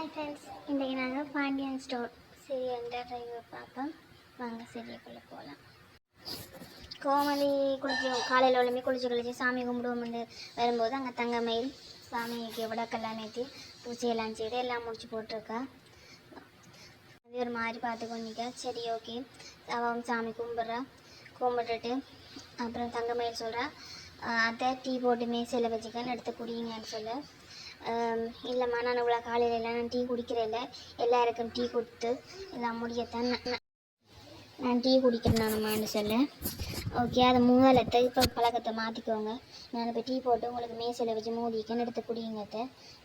Hi friends இன்றைக்கி நாங்கள் Pandian store serial review பார்ப்போம் வாங்க சீரியக்குள்ளே போகலாம் கோமலி குளிச்சு காலையில் உள்ளமே குளிச்சு குளிச்சு சாமி கும்பிடுவோம்னு வரும்போது அங்கே தங்கமயில் சாமிக்கு விடக்கெல்லாம் நேற்றி பூச்சியெல்லாம் செய்து எல்லாம் முடிச்சு போட்டிருக்கா. அது ஒரு மாதிரி பார்த்து கொண்டிக்க சரி ஓகே அவன் சாமி கும்பிட்றா. கும்பிட்டுட்டு அப்புறம் தங்கமயில் சொல்கிறா அத்தை டீ போட்டு மேசையில் வச்சுக்கன்னு எடுத்து குடிங்கன்னு சொல்ல. இல்லைம்மா நான் இவ்வளோ காலையில் இல்லை நான் டீ குடிக்கிறேன் எல்லாருக்கும் டீ கொடுத்து எல்லாம் முடியத்தான். நான் நான்- டீ குடிக்கிறேன் நானுமான்னு சொல்ல. ஓகே அதை முதலத்தை இப்போ பழக்கத்தை மாற்றிக்கோங்க நான் இப்போ டீ போட்டு உங்களுக்கு மேசையில் வச்சு மூடிக்கன்னு எடுத்து குடிங்கத்த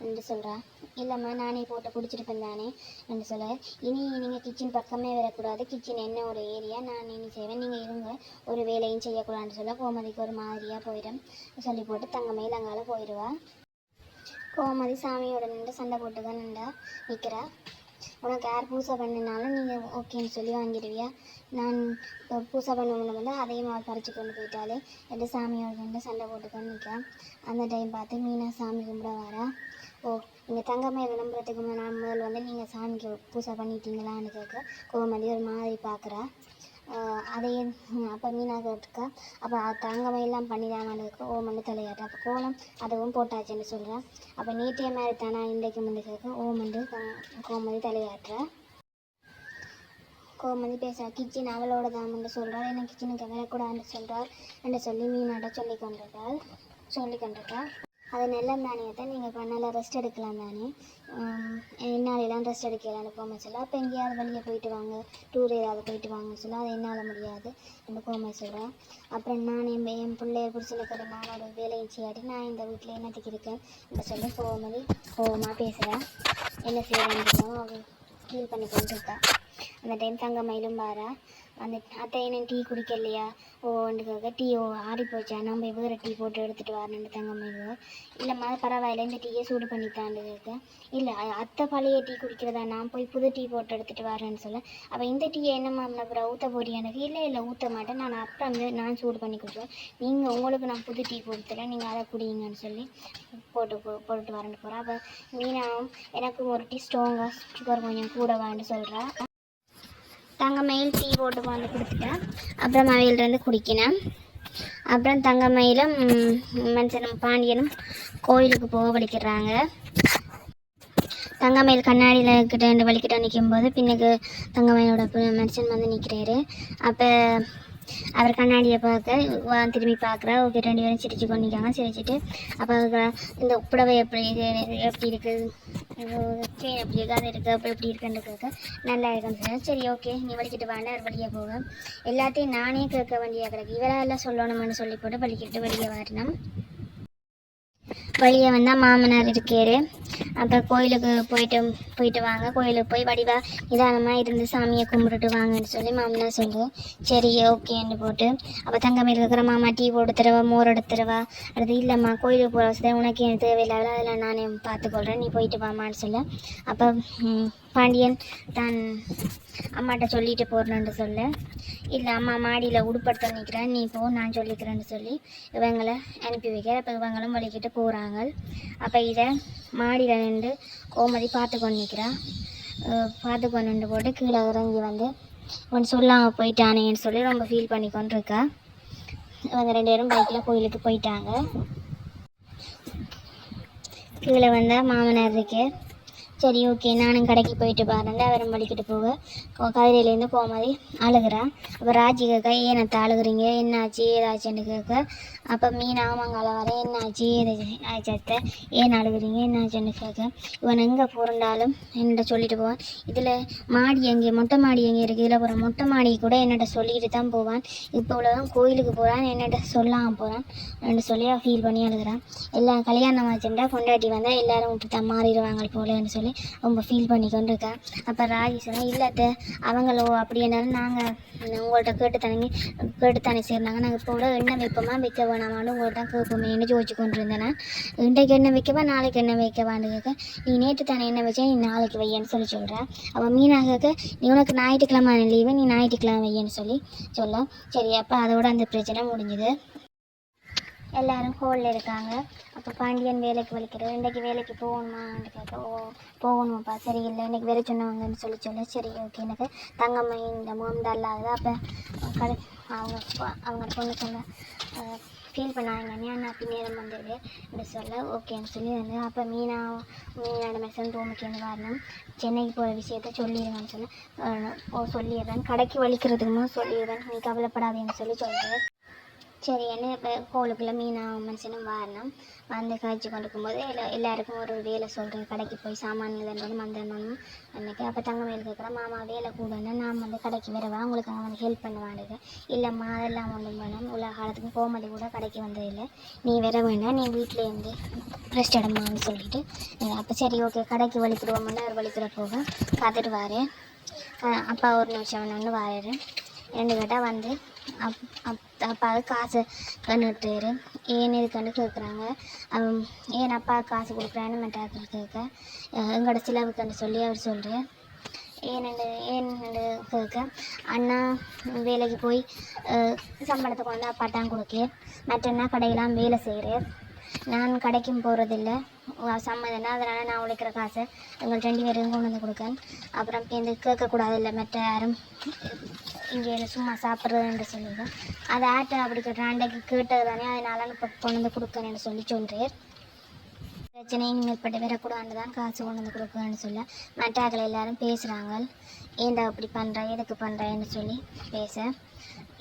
என்று சொல்கிறா இல்லைம்மா நானே போட்டு குடிச்சிருப்பேன் தானே என்று சொல்ல. இனி நீங்கள் கிச்சன் பக்கமே வரக்கூடாது. கிச்சன் என்ன ஒரு ஏரியா நான் இனி செய்வேன். நீங்கள் இருங்க ஒரு வேலையும் செய்யக்கூடாதுன்னு சொல்ல கோமதிக்கு ஒரு மாதிரியாக போயிடும். சொல்லி போட்டு தங்கமையில் அங்கால போயிடுவா. கோமதி சாமியோட நின்று சண்டை போட்டு தான் நின்றா நிற்கிறா உனக்கு யார் பூசை பண்ணினாலும் நீங்கள் ஓகேன்னு சொல்லி வாங்கிடுவியா? நான் பூசை பண்ணவங்களை வந்து அதையும் அவள் பறித்து கொண்டு போயிட்டாலே ரெண்டு சாமியோட நின்று சண்டை போட்டுக்கன்னு நிற்கிறா அந்த டைம் பார்த்து மீனா சாமி கும்பிட வரா. ஓ நீங்கள் தங்கமையை விளம்பரத்துக்கு முன்னாடி முதல் வந்து நீங்கள் சாமிக்கு பூசை பண்ணிட்டீங்களான்னு கேட்க கோமதி ஒரு மாதிரி பார்க்குறா. அதையே அப்போ மீனாக கேட்டுக்கா அப்போ தங்கமையெல்லாம் பண்ணிடாமலுக்கு ஓ மண்ணு தலையாட்டு. அப்போ கோலம் அதுவும் போட்டாச்சுன்னு சொல்கிறேன் அப்போ நீட்டிய மாதிரி தானே இன்றைக்கு வந்து கேட்க ஓ மண்டு கோமதி தலையாட்டுற கோமதி பேசுகிற கிச்சன் அவளோட தாமன்னு சொல்கிறாள் என்ன கிச்சனுக்கு வரக்கூடாதுன்னு சொல்கிறாள் என்று சொல்லி மீனாட்ட சொல்லி கொண்டிருக்காள். சொல்லி கொண்டிருக்காள் அது நல்ல தானியத்தை நீங்கள் இப்போ நல்லா ரெஸ்ட் எடுக்கலாம் தானே என்னாலெல்லாம் ரெஸ்ட் எடுக்கலாம்னு போக சொல்ல. அப்போ எங்கேயாவது வெளியே போயிட்டு வாங்க. டூர் ஏதாவது போயிட்டு வாங்க சொல்ல. அது என்னால் முடியாது. என்று போக சொல்கிறேன் அப்புறம் நான் என் என் பிள்ளைய பிடிச்சிருக்கிற நான் வேலையை வேலையும் செய்யாட்டி நான் இந்த வீட்டில் என்னத்துக்கு இருக்கேன்? என்று சொல்லி கோவமதி கோவமாக பேசுகிறேன் என்ன செய்யறேன்னு அவள் ஃபீல் பண்ணி கொண்டு அந்த டைம் தங்கமயிலும் பாரா. அந்த அத்தை என்ன டீ குடிக்கலையா? ஓண்டுக்காக டீ ஓ ஆறி போச்சா நம்ம வேறு டீ போட்டு எடுத்துகிட்டு வரணுன்னு தங்கமயில். இல்லைம்மா பரவாயில்ல இந்த டீயை சூடு பண்ணி கேட்க இல்லை அத்தை பழைய டீ குடிக்கிறதா? நான் போய் புது டீ போட்டு எடுத்துகிட்டு வரேன்னு சொல்ல. அப்போ இந்த டீயை என்னம்மா அப்புறம் ஊற்ற போறியா எனக்கு? இல்லை இல்லை ஊற்ற மாட்டேன். நான் அப்புறம் வந்து நான் சூடு பண்ணி குடிச்சேன் நீங்கள் உங்களுக்கு நான் புது டீ கொடுத்துறேன் நீங்கள் அதை குடிங்கன்னு சொல்லி போட்டு போ- போட்டு வரேன்னு போகிறேன் அப்போ மீனாவும் எனக்கு ஒரு டீ ஸ்ட்ராங்காக சுகர் கொஞ்சம் கூட வான்னு சொல்கிறா தங்கமயில் டீ போட்டு வந்து கொடுத்துட்டேன் அப்புறம் அவையிலிருந்து குடிக்கினேன் அப்புறம் தங்கமயிலும் மனுஷனும் பாண்டியனும் கோயிலுக்கு போக வலிக்கிறாங்க. தங்கமயில் கண்ணாடியில் கிட்ட ரெண்டு வலிக்கிட்ட நிற்கும்போது பின்னுக்கு தங்கமயிலோட மனுஷன் வந்து நிற்கிறாரு அப்போ அவர் கண்ணாடியை பார்க்க வா திரும்பி பார்க்குறா. ஓகே ரெண்டு பேரும் சிரிச்சு கொண்டிருக்காங்க. சிரிச்சிட்டு அப்போ இந்த புடவை எப்படி இது எப்படி இருக்குது செயின் எப்படி இருக்குது அது இருக்குது அப்போ எப்படி இருக்குன்னு கேட்க நல்லா இருக்குன்னு சொன்னேன் சரி ஓகே நீ வலிக்கிட்டு வாங்க அவர் வெளியே போக. எல்லாத்தையும் நானே கேட்க வேண்டிய கிடக்கு. இவரெல்லாம் சொல்லணும்னு சொல்லி போட்டு வலிக்கிட்டு வெளியே வரணும். வழியை வந்தால் மாமனார் இருக்காரு. அப்புறம் கோயிலுக்கு போயிட்டு போயிட்டு வாங்க. கோயிலுக்கு போய் வடிவா நிதானமாக இருந்து சாமியை கும்பிட்டுட்டு வாங்கன்னு சொல்லி மாமனார் சொல்லு சரி ஓகேன்னு போட்டு அப்போ தங்கமயில் இருக்கிற மாமா டீ போட்டு தருவா மோர் எடுத்துருவா அடுத்து இல்லைம்மா கோயிலுக்கு போகிற வசதி உனக்கு எனக்கு தேவையில்லாத அதெல்லாம் நானே பார்த்துக்கொள்கிறேன் நீ போயிட்டு வாமான்னு சொல்ல. அப்போ பாண்டியன் தான் அம்மாட்ட சொல்லிட்டு போகிறேன்னு சொல்ல. இல்லை அம்மா மாடியில் உடுப்படுத்த நிற்கிறேன் நீ போ நான் சொல்லிக்கிறேன்னு சொல்லி இவங்களை அனுப்பி வைக்கிற அப்போ இவங்களும் வலிக்கிட்டு போகிறாங்க அப்போ இதை மாடியில் நின்று கோமதி பார்த்து கொண்டு நிற்கிறா பார்த்து கொண்டு நின்று போட்டு கீழே இறங்கி வந்து ஒன்று சொல்லாமல் போயிட்டானேன்னு சொல்லி ரொம்ப ஃபீல் பண்ணி கொண்டு இருக்கா இவங்க ரெண்டு பேரும் பைக்கில் கோயிலுக்கு போயிட்டாங்க. கீழே வந்தால் மாமனார் இருக்கு. சரி ஓகே நானும் கடைக்கு போயிட்டு பாருங்க. அவரும் வலிக்கிட்டு போக கோ- கதிரையிலேருந்து கோமதி அழுகிறா. அப்போ ராஜி கேட்க ஏன் அத்தை அழுகுறீங்க? என்னாச்சு? ஏதாச்சுன்னு கேட்க அப்போ மீன் ஆமாங்கால வர என்னாச்சு? ஏதாச்சு? ஆச்சு அத்தை? ஏன் அழுகுறீங்க? என்னாச்சுன்னு கேட்க இவன் எங்கே புரண்டாலும் என்கிட்ட சொல்லிட்டு போவான். இதில் மாடி எங்கே? மொட்டை மாடி எங்கே இருக்குது இதில் போகிற மொட்டை மாடி கூட என்னட்ட சொல்லிட்டு தான் போவான். இப்போ இவ்வளோதான் கோயிலுக்கு போகிறான் என்னட்ட சொல்லாமல் போகிறான் ரெண்டு சொல்லி ஃபீல் பண்ணி அழுகிறான். எல்லாம் கல்யாணம் ஆச்சுட்டா கொண்டாட்டி வந்தால் எல்லோரும் இப்படி தான் மாறிடுவாங்க போலன்னு சொல்லி ரொம்ப ஃபீல் பண்ணிக்கொண்டு இருக்கேன் அப்போ ராகி சொன்னால் இல்லாத அவங்களோ அப்படி என்னாலும் நாங்கள் உங்கள்கிட்ட கேட்டு தானே கேட்டு தானே சேர்ந்தாங்க. நாங்கள் இப்போ கூட எண்ணெய் வைப்போமா வைக்க வேணாமான்னு உங்கள்கிட்ட தான் என்ன ஜோதிச்சு கொண்டு இருந்தேன் இன்றைக்கு எண்ணெய் வைக்கவா நாளைக்கு எண்ணெய் வைக்கவான்னு கேட்க நீ நேற்று தானே எண்ணெய் வச்சா நீ நாளைக்கு வையன்னு சொல்லி சொல்கிறேன் அப்போ மீனா கேட்க நீ உனக்கு ஞாயிற்றுக்கிழமை லீவு நீ ஞாயிற்றுக்கிழமை வையன்னு சொல்லி சொல்ல. சரி அப்போ அதோட அந்த பிரச்சனை முடிஞ்சுது. எல்லாரும் ஹோலில் இருக்காங்க. அப்போ பாண்டியன் வேலைக்கு வலிக்கிறது இன்றைக்கி வேலைக்கு போகணுமான்னு கேட்க ஓ போகணுமாப்பா சரி இல்லை இன்றைக்கி வேலை சொன்னவங்கன்னு சொல்லி சொல்ல சரி ஓகே எனக்கு தங்கம்மை இந்த முகம் இல்லாதது. அப்போ கடை அவங்க அவங்க பொண்ணு சொல்ல ஃபீல் பண்ணாங்கன்னே நான் நேரம் வந்துடுவேன் அப்படி சொல்ல ஓகேன்னு சொல்லி வந்து அப்போ மீனா மீனாட மெசன் ரூமுக்கு வந்து வரணும். சென்னைக்கு போகிற விஷயத்த சொல்லிடுவேன்னு சொல்ல ஓ சொல்லிடுறேன் கடைக்கு வலிக்கிறதுக்கு சொல்லிடுறேன் நீ கவலைப்படாதேன்னு சொல்லி சொல்கிறேன் சரி என்ன இப்போ கோளுக்குள்ளே மீனாக மனுஷனும் வரணும். வந்து காய்ச்சி கொண்டிருக்கும்போது எல்லா எல்லாருக்கும் ஒரு வேலை சொல்கிறேன் கடைக்கு போய் சாமான் இதுன்றது வந்தணும் அன்றைக்கி அப்போ தங்கமேல் கேட்குறேன் மாமா வேலை கூடன்னா நான் வந்து கடைக்கு வரவா உங்களுக்கு அவன் வந்து ஹெல்ப் பண்ணுவானுங்க இல்லைம்மா அதெல்லாம் ஒன்றும் வேணும். உள்ள காலத்துக்கு கோமதி கூட கடைக்கு வந்ததில்லை நீ வர வேண்டாம் நீ வீட்டில் இருந்து ரெஸ்ட் இடமான்னு சொல்லிட்டு. அப்போ சரி ஓகே கடைக்கு வலிக்கிடுவோம்னா அவர் வலிக்கிற போக காத்துட்டு அப்பா ஒரு நிமிஷம் ஒன்று வாரு ரெண்டு கட்டா வந்து அப் அப் அப்பாவுக்கு காசு கண்ணுட்டாரு ஏன் இதுக்காண்டு கேட்குறாங்க ஏன் அப்பா காசு கொடுக்குறான்னு மெட்டாக்கள் கேட்க அஹ் எங்களோட செலவுக்குன்னு சொல்லி அவர் சொல்கிறார் ஏனென்று ஏன் கேட்க அண்ணா வேலைக்கு போய் சம்பளத்தை கொண்டு வந்து அப்பாட்டான் கொடுக்க. மற்றண்ணா கடையெல்லாம் வேலை செய்கிறார் நான் கடைக்கும் போகிறதில்ல சம்மதம்னா அதனால் நான் உழைக்கிற காசை எங்கள் ரெண்டு பேரும் கொண்டு வந்து கொடுக்கேன். அப்புறம் எந்த கேட்கக்கூடாது இல்லை மற்ற யாரும்? இங்கே சும்மா சாப்பிட்றதுன்னு சொல்லுங்க. அதை ஆட்டை அப்படி கேட்டேன். கேட்டது தானே அதனால இப்போ கொண்டு வந்து கொடுக்கணுன்னு சொல்லி சொல்கிறார் பிரச்சனை இனிமேற்பட்டு வரக்கூடாது தான் காசு கொண்டு வந்து கொடுக்கணும்னு சொல்ல. மற்றாக்கள் எல்லாரும் பேசுகிறாங்க ஏண்டா அப்படி பண்ணுற எதுக்கு பண்ணுறேன்னு சொல்லி பேச.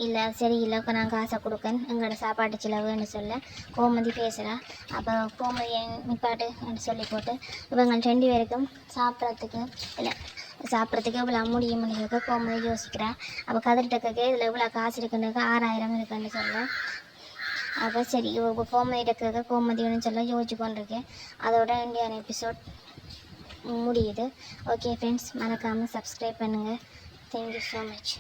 இல்லை சரி இல்லை இப்போ நான் காசை கொடுக்கேன். எங்களோட சாப்பாட்டு செலவுன்னு சொல்ல. கோமதி பேசுகிறா அப்போ கோமதி நிப்பாட்டுன்னு சொல்லி போட்டு இவங்க ரெண்டு பேருக்கும் சாப்பிட்றதுக்கு இல்லை சாப்பிட்றதுக்கு இவ்வளோ முடிய முடியுக்க கோமதி யோசிக்கிறேன் அப்போ கதிர்கிட்ட இதில் இவ்வளோ காசு இருக்குன்னு ஆறாயிரம் இருக்குன்னு சொல்ல. அப்போ சரி இப்போ கோமதி எடுக்கிறத கோமதின்னு சொல்ல யோசிச்சு கொண்டிருக்கேன் அதோட இந்தியன் எபிசோட் முடியுது. ஓகே ஃப்ரெண்ட்ஸ் மறக்காமல் சப்ஸ்கிரைப் பண்ணுங்கள் தேங்க்யூ ஸோ மச்